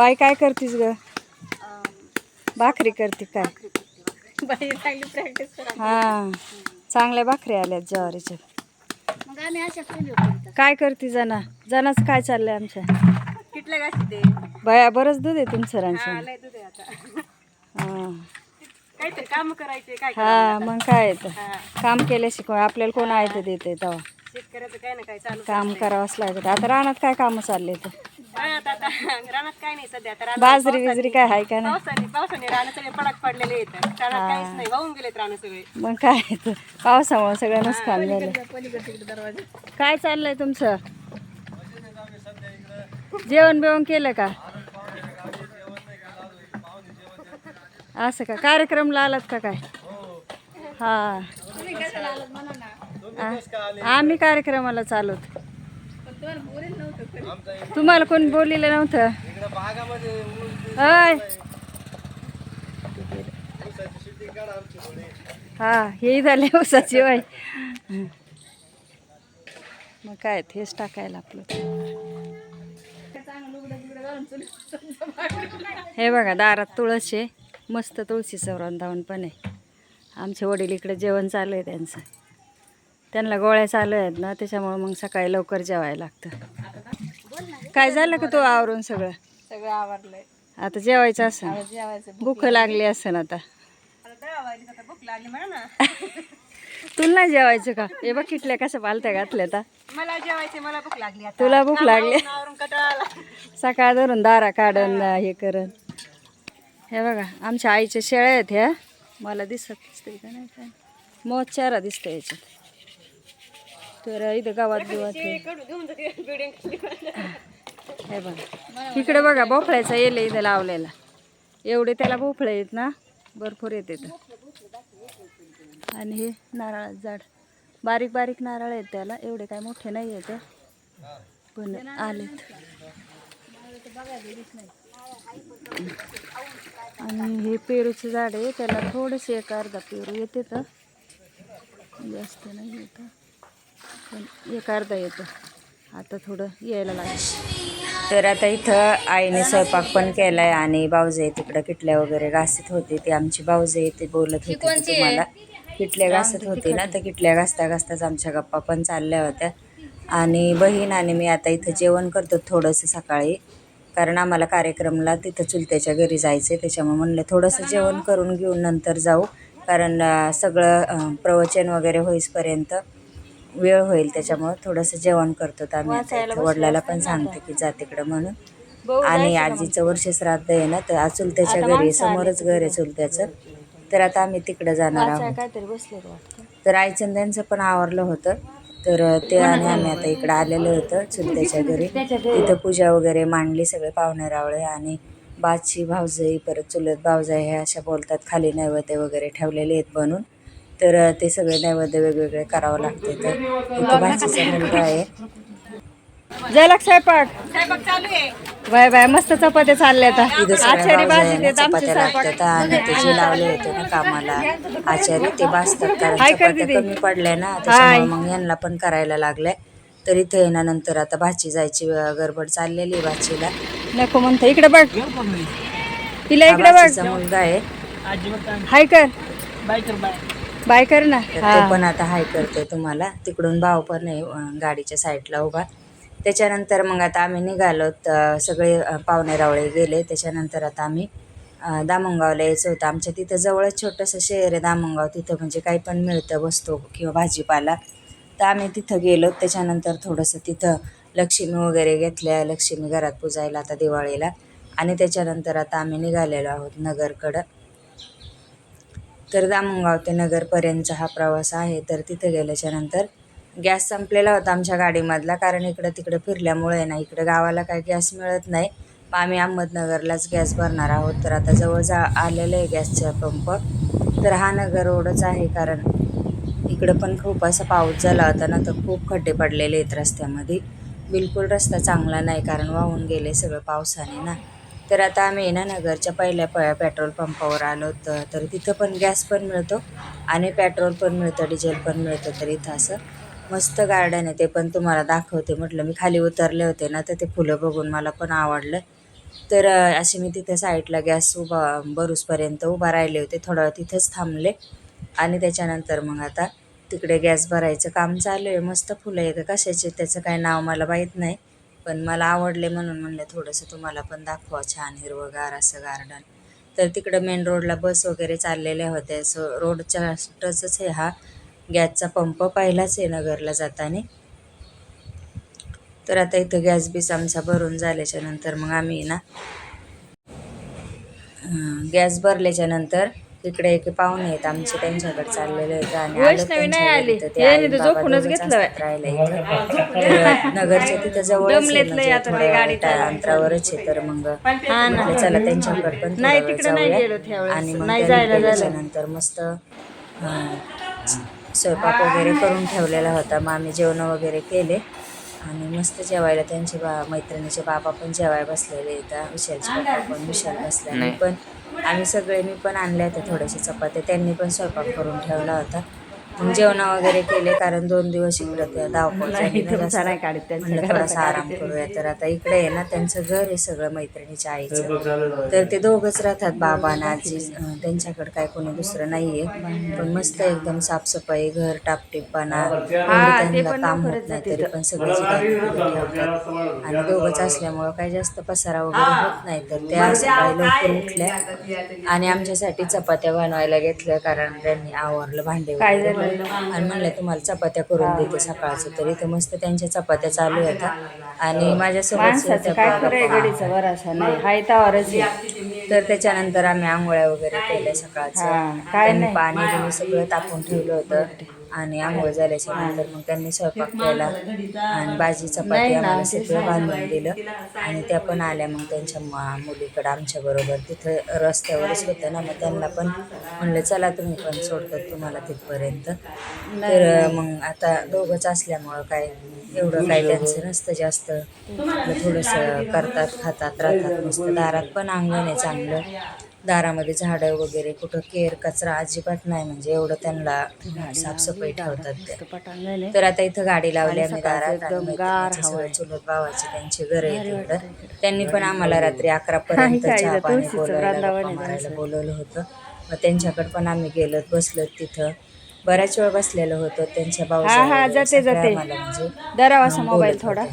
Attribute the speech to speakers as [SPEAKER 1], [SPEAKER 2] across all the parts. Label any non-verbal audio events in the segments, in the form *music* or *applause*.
[SPEAKER 1] बाई काय करतीस ग? भाकरी करते काय?
[SPEAKER 2] बाई चांगली प्रॅक्टिस करा
[SPEAKER 1] हा चांगल्या भाकरी आल्यात ज्वारीच्या.
[SPEAKER 2] मग आम्ही अशा केली होती
[SPEAKER 1] काय करते जना? जनाच काय चाललंय आमच्या?
[SPEAKER 2] ते
[SPEAKER 1] बाया बरंच दूध आहे तुमचं रांचं
[SPEAKER 2] लय दूध आहे आता.
[SPEAKER 1] हा.
[SPEAKER 2] काहीतरी काम करायचे काय
[SPEAKER 1] हा मग काय येतं काम केल्याशिवाय आपल्याला कोण आहे ते देते तेव्हा.
[SPEAKER 2] शेतकऱ्याचं काय ना काय चालू
[SPEAKER 1] काम करावंच लागत. आता रानात काय कामं चालले तर
[SPEAKER 2] रानात आता. रानात काय नाही सध्या आता रानात
[SPEAKER 1] बाजरी बिजरी काय आहे का नाही?
[SPEAKER 2] पावसाने पावसाने रानं सगळे पडक पडलेले येतात रानात काहीच नाही वाहून गेलेत रानं सगळे.
[SPEAKER 1] मग काय पावसामुळे सगळं नुकसान झालं. काय चाललंय तुमचं? जेवण बिवण केलं का? असं का? कार्यक्रमला आलात का काय? हा. आ- आम्ही कार्यक्रमाला चालवत तुम्हाला कोण बोललेलं नव्हतं? होय. हा हे झाले उसाची वय मग काय हेच टाकायला आपलं. हे बघा दारात तुळस आहे. मस्त तुळशीचं वृंदावन पण आहे. आमचे वडील इकडे जेवण चालू आहे त्यांचं. त्यांना गोळ्या चालू आहेत ना त्याच्यामुळे मग सकाळी लवकर जेवायला लागतं. काय झालं का तो आवरून सगळं?
[SPEAKER 2] सगळं आवरलंय.
[SPEAKER 1] आता जेवायचं असं?
[SPEAKER 2] जेवायचं
[SPEAKER 1] भूक लागली असेल आता.
[SPEAKER 2] भूक लागली म्हणा *laughs*
[SPEAKER 1] तुला नाही जेवायचं का? हे बघ किटल्या कसं पालत्या घातल्या आता.
[SPEAKER 2] मला जेवायचे मला भूक लागली
[SPEAKER 1] तुला भूक लागली? सकाळ धरून दारा काढून हे. करून. हे बघा आमच्या आईच्या शेळ्या आहेत ह्या. मला दिसत दिसते का नाही काय? मोत चारा दिसतं याच्यात. तर इथं गावात बिवात हे हे बघा. इकडे बघा भोपळ्याचा येल इथं लावलेला. एवढे त्याला भोपळे आहेत ना भरपूर येते आणि हे नारळाचं झाड. बारीक बारीक नारळ आहेत त्याला एवढे काय मोठे नाही आहेत. पण आलेत. आणि हे पेरूचं झाड आहे त्याला थोडेसे एक अर्धा पेरू येते तर जास्त नाही येतं. पण एक अर्धा येतं. आता थोडं यायला लागलं. तर आता इथं आईने स्वयंपाक पण केलाय आणि भाऊजे तिकडं किटल्या वगैरे घासत होते. ते आमची भाऊजे ते बोलत होते की तुम्हाला किटल्या घासत होती ना तर किटल्या घासता घासताच आमच्या गप्पा पण चालल्या होत्या. आणि बहीण आणि मी आता इथं जेवण करतो थोडंसं सकाळी. कारण आम्हाला कार्यक्रमला तिथं चुलत्याच्या घरी जायचं आहे त्याच्यामुळे म्हणलं थोडंसं जेवण करून घेऊन नंतर जाऊ. कारण सगळं प्रवचन वगैरे होईसपर्यंत वेळ होईल त्याच्यामुळं थोडंसं जेवण करतो तर आम्ही वडिलाला पण सांगते की जा तिकडं म्हणून. आणि आजीचं वर्ष श्राद्ध आहे ना तर आज चुलत्याच्या घरी समोरच घर आहे चुलत्याचं. तर आता आम्ही तिकडं जाणार आहोत.
[SPEAKER 2] तर आईचं त्यांचं पण आवरलं होतं. तर ते आणि आम्ही आता इकडं आलेलो होतं चुलत्याच्या घरी. तिथं पूजा वगैरे मांडली सगळे पाहुणे रावळे आणि बाची भावजाई परत चुलत भावजाई हे अशा बोलतात खाली नैवेद्य वगैरे ठेवलेले आहेत बनून. तर ते सगळे नैवेद्य वेगवेगळे करावं लागते तर. इथं भाचीचा मुलगा आहे.
[SPEAKER 1] जय स्वयंपाक
[SPEAKER 2] स्वयंपाक चालू आहे.
[SPEAKER 1] बाय बाय मस्त चपात्या चालल्या आचारी भाजी
[SPEAKER 2] लागतात आणि ते जे लावले होते ना कामाला आचारी ते भाजतात कारण चपात्या. कमी पडल्या ना त्याच्यामुळे मग यांना पण करायला लागलंय. तर इथं येण्यानंतर आता भाची जायची गडबड चाललेली आहे भाचीला
[SPEAKER 1] नको म्हणतो इकडे बघ. तिला इकडे बघ.
[SPEAKER 2] मुलगा आहे.
[SPEAKER 1] हाय कर. बाय कर ना
[SPEAKER 2] तर
[SPEAKER 1] हा.
[SPEAKER 2] तो पण आता हाय करतोय तुम्हाला. तिकडून भाव पण आहे अं, गाडीच्या साईडला उभा. त्याच्यानंतर मग आता आम्ही निघालो तर सगळे अं, पाहुणे रावळे गेले. त्याच्यानंतर आता आम्ही अं, दामणगावला यायचं होतं. आमच्या तिथं जवळच छोटंसं शहर आहे दामणगाव तिथं म्हणजे काही पण मिळतं वस्तू किंवा भाजीपाला. तर आम्ही तिथं गेलो. त्याच्यानंतर थोडंसं तिथं लक्ष्मी वगैरे घेतल्या. लक्ष्मी घरात पूजायला आता दिवाळीला. आणि त्याच्यानंतर आता आम्ही निघालेलो आहोत नगरकडं. तर दामणगाव ते नगरपर्यंतचा हा प्रवास आहे. तर तिथे गेल्याच्यानंतर गॅस संपलेला होता आमच्या गाडीमधला कारण इकडं तिकडं फिरल्यामुळे ना इकडं गावाला काय गॅस मिळत नाही. मग आम्ही अहमदनगरलाच गॅस भरणार आहोत. तर आता जवळ जा आलेलं आहे गॅसचा पंप. तर हा नगर रोडच आहे कारण इकडं पण खूप असा पाऊस झाला होता ना तर खूप खड्डे पडलेले आहेत रस्त्यामध्ये. बिलकुल रस्ता चांगला नाही कारण वाहून गेले सगळं पावसाने ना. तर आता आम्ही ना नगरच्या पहिल्या प पेट्रोल पंपावर आलो तर तर तिथं पण गॅस पण मिळतो आणि पेट्रोल पण मिळतं डिझेल पण मिळतं. तर इथं असं मस्त गार्डन आहे. ते पण तुम्हाला दाखवते. म्हटलं मी खाली उतरले होते ना तर ते फुलं बघून मला पण आवडलं. तर असे मी तिथे साईडला गॅस उभा भरूसपर्यंत उभा राहिले होते. थोडा वेळ तिथेच थांबले. आणि त्याच्यानंतर मग आता तिकडे गॅस भरायचं काम चालू आहे. मस्त फुलं येतं कशाचे? त्याचं काय नाव मला माहीत नाही. पण मला आवडले म्हणून म्हणलं थोडंसं तुम्हाला पण दाखवा छान हिरवंगार असं गार्डन तर तिकडं मेन रोडला बस वगैरे चाललेल्या होत्या. सो रोडच्या टचच आहे हा. गॅसचा पंप पहिलाच आहे नगरला जाताना. तर आता इथं गॅस बीस आमचा भरून झाल्याच्यानंतर मग आम्ही ना गॅस भरल्याच्या नंतर इकडे एक पाहुणे आहेत आमचे त्यांच्याकडे चाललेले होते आणि
[SPEAKER 1] वैष्णवी नाही आली. याने तर झोपूनच घेतलं
[SPEAKER 2] नगरच्या तिथं जवळ
[SPEAKER 1] गाडी
[SPEAKER 2] अंतरावरच आहे तर मग
[SPEAKER 1] हा
[SPEAKER 2] चला त्यांच्याकडे पण
[SPEAKER 1] नाही, तिकडे नाही. गेलो.
[SPEAKER 2] आणि
[SPEAKER 1] नाही
[SPEAKER 2] त्यांनी
[SPEAKER 1] जायला
[SPEAKER 2] केल्याच्या
[SPEAKER 1] झालं.
[SPEAKER 2] नंतर मस्त स्वयंपाक वगैरे करून ठेवलेला होता मग आम्ही जेवण वगैरे केले आणि मस्त जेवायला त्यांचे बा मैत्रिणीचे बाबा पण जेवायला बसलेले इथं विशालचे बाबा पण विशाल बसला पण आम्ही सगळे मी पण आणल्या होत्या थोड्याशा चपात्या. त्यांनी पण स्वयंपाक करून ठेवला होता. जेवण वगैरे केले कारण दोन दिवस इकडं झाली जास्त.
[SPEAKER 1] नाही काढत त्यांच्या
[SPEAKER 2] म्हणलं थोडासा आराम करूया तर. आता इकडे आहे ना त्यांचं घर आहे सगळं मैत्रिणीच्या आईचं. तर ते दोघंच राहतात बाबा आजी. अं, त्यांच्याकडे काय कोणी दुसरं नाहीये. पण मस्त एकदम साफसफाई घर टापटीपणा. त्यांना काम होत नाही तरी पण सगळ्याची काळजी ठेवतात आणि दोघंच असल्यामुळं काही जास्त पसारा वगैरे होत नाही. तर त्या सकाळी लवकर उठल्या आणि आमच्यासाठी चपात्या बनवायला घेतल्या कारण त्यांनी आवरलं भांडे वगैरे. आणि म्हणलं तुम्हाला चपात्या करून देते सकाळचं तरी. तर मस्त त्यांच्या चपात्या चालू होत्या आणि माझ्यासोबत तर त्याच्यानंतर आम्ही आंघोळ्या वगैरे केल्या सकाळचं. पाणी सगळं तापून ठेवलं होतं. आणि आंघोळ झाल्याच्यानंतर मग त्यांनी स्वयंपाक केला. आणि भाजी चपाती आम्हाला सगळं बांधून दिलं. आणि त्या पण आल्या मग त्यांच्या मा- मुलीकडं आमच्या बरोबर. तिथं रस्त्यावरच होतं ना मग त्यांना पण म्हणलं चला तुम्ही पण सोडतात तुम्हाला तिथपर्यंत. तर मग आता दोघंच असल्यामुळं काय एवढं काय त्यांचं नसतं जास्त. थोडंसं करतात खातात राहतात नुसतं दारात पण अंगण आहे चांगलं. दारामध्ये झाडं वगैरे कुठं केर कचरा अजिबात नाही म्हणजे एवढं त्यांना साफसफाई ठेवतात ते तर आता इथं गाडी लावली आम्ही दारात. चुलत भावाचे त्यांचे घर आहे त्यांनी पण आम्हाला रात्री अकरा पर्यंत चहा पाणी बोलवायला. बोलवलं होतं मग त्यांच्याकडे पण आम्ही गेलो बसलो तिथं बऱ्याच वेळ बसलेलो होतो त्यांच्या भाऊ
[SPEAKER 1] जाते, जाते.
[SPEAKER 2] म्हणजे
[SPEAKER 1] मोबाईल थोडा.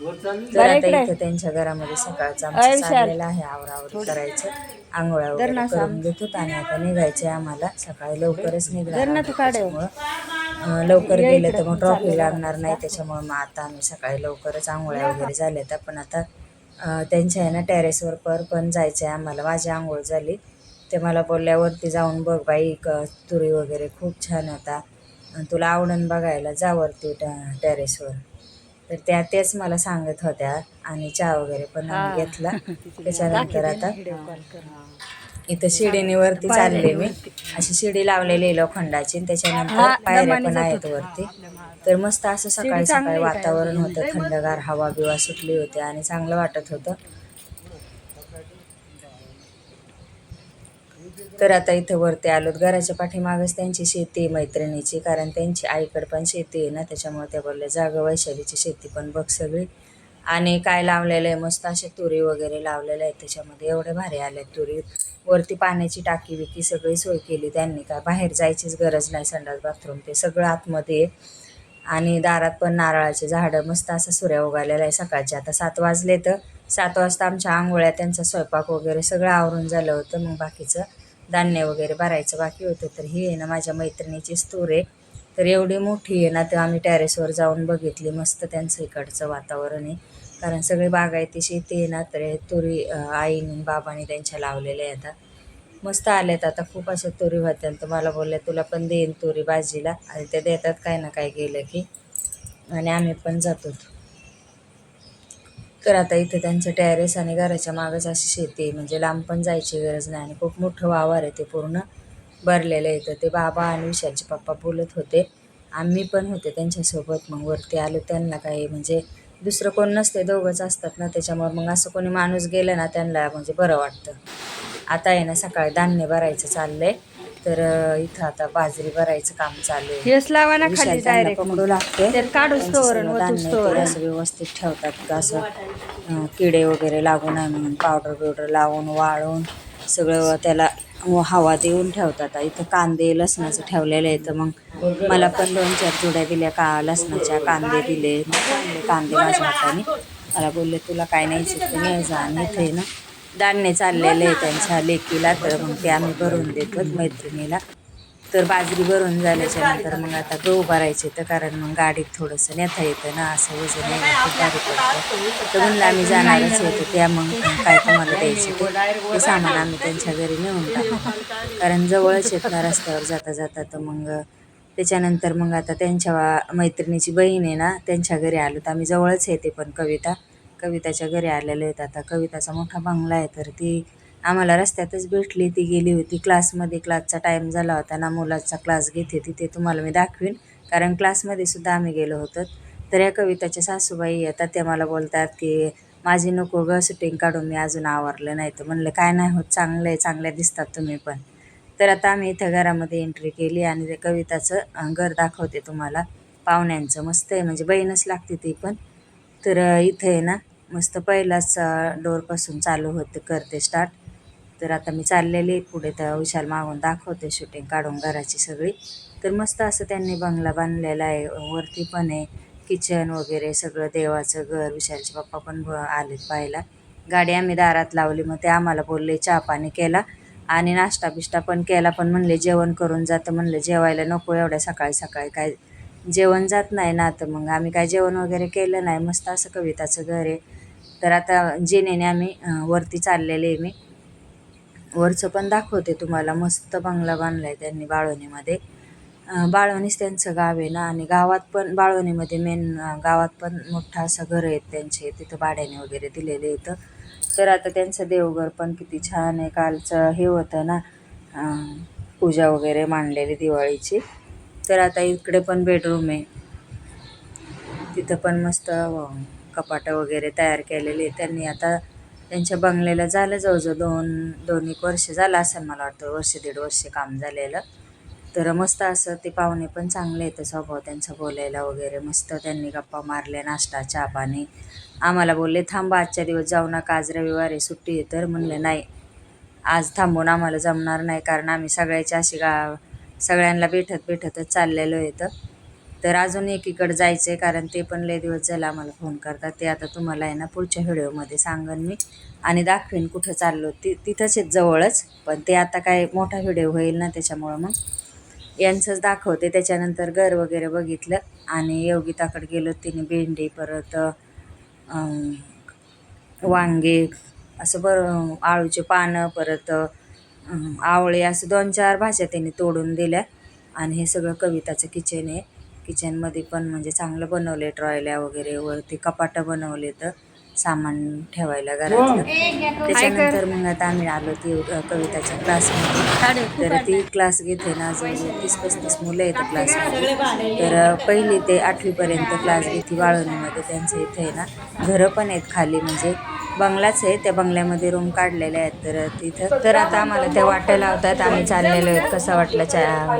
[SPEAKER 2] तर
[SPEAKER 1] बरं
[SPEAKER 2] आता
[SPEAKER 1] इकडे.
[SPEAKER 2] इथं त्यांच्या घरामध्ये सकाळचं आमचं. चाललेलं आहे आवरावर करायचं. आंघोळ्या वगैरे करून आणि आता निघायचं आम्हाला. सकाळी लवकरच निघणार
[SPEAKER 1] धर ना तू काढ.
[SPEAKER 2] त्याच्यामुळं, अं, लवकर गेलं तर मग ट्रॉफिक लागणार नाही त्याच्यामुळे मग आता आम्ही सकाळी लवकरच आंघोळ्या वगैरे झाल्या तर पण आता त्यांच्या आहे ना टेरेसवर पर पण जायचं आहे आम्हाला. माझी आंघोळ झाली. ते मला बोलल्यावरती जाऊन बघ बाई तुरी वगैरे खूप छान होता. तुला आवडून बघायला जा वरती ट- टेरेसवर तर त्या तेच मला सांगत होत्या आणि चहा वगैरे पण आम्ही घेतला. *laughs* त्याच्यानंतर आता इथं शिडीने वरती चालले मी. अशी शिडी लावलेली आहे लोखंडाची आणि त्याच्यानंतर पायऱ्या पण आहेत वरती. तर मस्त असं सकाळी सकाळी वातावरण होतं. थंडगार हवा बिवा सुटली होती आणि चांगलं वाटत होतं. तर आता इथं वरती आलोत. घराच्या पाठीमागच त्यांची शेती आहे मैत्रिणीची कारण त्यांची आईकडं पण शेती आहे ना त्याच्यामुळे त्या बोलल्या जागा वैशालीची शेती पण बघ सगळी. आणि काय लावलेलं आहे मस्त अशा तुरी वगैरे लावलेल्या आहेत त्याच्यामध्ये एवढे भारी आले तुरी. वरती पाण्याची टाकी विकी सगळी सोय केली त्यांनी काय बाहेर जायचीच गरज नाही संडास बाथरूम ते सगळं आतमध्ये आणि दारात पण नारळाचे झाडं मस्त असं सूर्य उगालेला आहे सकाळचे आता सात वाजले तर सात वाजता आमच्या आंघोळ्या त्यांचा स्वयंपाक वगैरे सगळं आवरून झालं होतं मग बाकीचं धान्य वगैरे भरायचं बाकी होतं तर ही आहे ना माझ्या मैत्रिणीची स्टोर आहे. तर एवढी मोठी आहे ना तर आम्ही टॅरेसवर जाऊन बघितली मस्त त्यांचं इकडचं वातावरण आहे. कारण सगळी बागायती शेती आहे ना तर तुरी आईने बाबाने त्यांच्या लावलेल्या आहेत आता. मस्त आल्यात आता खूप अशा तुरी होत्या. तर मला बोलल्या तुला पण देईन तुरी भाजीला. आणि ते देतात काय ना काय गेलं की. आणि आम्ही पण जातो. तर आता इथं त्यांचं टॅरेस आणि घराच्या मागच अशी शेती आहे. म्हणजे लांब पण जायची गरज नाही आणि खूप मोठं वावर आहे ते पूर्ण भरलेलं आहे. तर ते बाबा आणि विशालचे पप्पा बोलत होते. आम्ही पण होते त्यांच्यासोबत. मग वरती आलो त्यांना काही म्हणजे दुसरं कोण नसते दोघंच असतात ना. त्याच्यामुळे मग असं कोणी माणूस गेलं ना त्यांना म्हणजे बरं वाटतं. आता आहे ना सकाळी धान्य भरायचं चाललं आहे तर इथं आता बाजरी भरायचं काम चालू आहे.
[SPEAKER 1] हेच लावा ना
[SPEAKER 2] विशाल
[SPEAKER 1] खाली
[SPEAKER 2] त्यांना
[SPEAKER 1] डायरेक्ट
[SPEAKER 2] पकडू लागते. त्यांचं धान्य ते
[SPEAKER 1] तोवर
[SPEAKER 2] असं व्यवस्थित ठेवतात. का असं अं, किडे वगैरे लागू नये म्हणून पावडर बिवडर लावून वाळून सगळं त्याला हवा देऊन ठेवतात. इथं कांदे लसणाचं ठेवलेलं आहे. तर मग मला पण दोन चार जुड्या दिल्या का लसणाच्या कांदे दिले. चांगले कांदे माझ्या हाताने. मला बोलले तुला काय नाही आणि इथे ना. धान्य चाललेलं आहे त्यांच्या लेकीला तर मग ते आम्ही भरून देतो मैत्रिणीला. तर बाजरी भरून झाल्याच्यानंतर मग आता गहू भरायचे तर कारण मग गाडीत थोडंसं नेता येतं ना असं वजन गाडी पडतं. तर म्हणलं आम्ही जाणारच होतो त्या मग काय तुम्हाला द्यायचे ते सामान आम्ही त्यांच्या घरी नेऊन टाकू. कारण जवळच येत ना रस्त्यावर जाता जाता तर मग त्याच्यानंतर मग आता त्यांच्या वा- मैत्रिणीची बहीण आहे ना त्यांच्या घरी आलो तर आम्ही जवळच येते पण कविता. कविताच्या घरी आलेलो आहेत. आता कविताचा मोठा बंगला आहे तर ती आम्हाला रस्त्यातच भेटली. ती गेली होती क्लासमध्ये. क्लासचा टाईम झाला होता ना मुलाचा क्लास घेते तिथे. तुम्हाला मी दाखवीन. कारण क्लासमध्ये सुद्धा आम्ही गेलो होतो. तर या कविताच्या सासूबाई येतात त्या मला बोलतात की माझी नको ग शूटिंग काढून मी अजून आवरलं नाही. तर म्हणलं काय नाही होत चांगलं आहे चांगल्या दिसतात तुम्ही पण. तर आता आम्ही इथं घरामध्ये एंट्री केली आणि ते कविताचं घर दाखवते तुम्हाला. पाहुण्यांचं मस्त आहे. म्हणजे बहीणच लागते ती पण. तर इथं आहे ना मस्त पहिलाच डोरपासून चालू होते करते स्टार्ट तर आता मी चाललेली आहे पुढे तर विशाल मागून दाखवते शूटिंग काढून घराची सगळी. तर मस्त असं त्यांनी बंगला बांधलेला आहे वरती पण आहे किचन वगैरे सगळं देवाचं घर विशालचे पप्पा पण आलेत पाहायला. गाडी आम्ही दारात लावली मग ते आम्हाला बोलले चहा पाणी केला. आणि नाश्ता बिष्टा पण केला पण म्हणले जेवण करून जातं म्हणलं जेवायला नको एवढ्या सकाळी सकाळी काय जेवण जात नाही ना तर मग आम्ही काय जेवण वगैरे केलं नाही. मस्त असं कविताचं घर आहे. तर आता जिनेने आम्ही वरती चाललेले आहे मी. वरचं पण दाखवते तुम्हाला. मस्त बंगला बांधला आहे त्यांनी बाळवणीमध्ये बाळवणीच त्यांचं गाव आहे ना. आणि गावात पण बाळवणीमध्ये मेन गावात पण मोठं असं घर आहेत त्यांचे. तिथं भाड्याने वगैरे दिलेले इथं. तर आता त्यांचं देवघर पण किती छान आहे. कालचं हे होतं ना पूजा वगैरे मांडलेली दिवाळीची. तर आता इकडे पण बेडरूम आहे. तिथं पण मस्त कपाटं वगैरे तयार केलेली त्यांनी. आता त्यांच्या बंगल्याला झालं जवळजवळ दोन दोन एक वर्ष झालं असेल मला वाटतं. वर्ष दीड वर्ष काम झालेलं. तर मस्त असं ते पाहुणे पण चांगले आहेत. स्वभाव त्यांचं बोलायला वगैरे मस्त. त्यांनी गप्पा मारल्या नाश्ता चहा पाणी. आम्हाला बोलले थांबा आजच्या दिवस जाऊ नका. आज रविवार आहे सुट्टी आहे. तर म्हणले नाही. आज थांबून आम्हाला जमणार नाही. कारण आम्ही सगळ्याची अशी गा सगळ्यांना भेटत भेटतच चाललेलो येतं तर अजून एकीकडे जायचं आहे कारण ते पण लय दिवस झालं आम्हाला फोन करतात. ते आता तुम्हाला आहे ना पुढच्या व्हिडिओमध्ये सांगन मी. आणि दाखवेन कुठं चाललो. ती तिथंच आहेत जवळच पण ते आता काय मोठा व्हिडिओ होईल ना त्याच्यामुळं मग. यांचंच दाखवते. त्याच्यानंतर घर वगैरे बघितलं आणि योगिताकडे गेलो तिने भेंडी परत वांगे असं बरं आळूचे पानं परत आवळे असं दोन चार भाज्या त्यांनी तोडून दिल्या. आणि हे सगळं कविताचं किचन आहे. किचनमध्ये पण म्हणजे चांगलं बनवले ट्रॉयल्या वगैरे वरती कपाटं बनवले तर सामान ठेवायला घरातलं. त्याच्यानंतर मग आता आम्ही आलो ती कविताच्या क्लासमध्ये. तर ती क्लास घेते ना जवळ तीस पस्तीस मुलं आहेत क्लासमध्ये. तर पहिली ते आठवीपर्यंत क्लास घेते वाळवणीमध्ये त्यांचं इथे आहे ना. घरं पण आहेत खाली म्हणजे. बंगलाच आहे त्या बंगल्यामध्ये रूम काढलेले आहेत. तर तिथं तर आता आम्हाला त्या वाट्या लावतात आम्ही चाललेलो आहेत. कसा वाटला चहा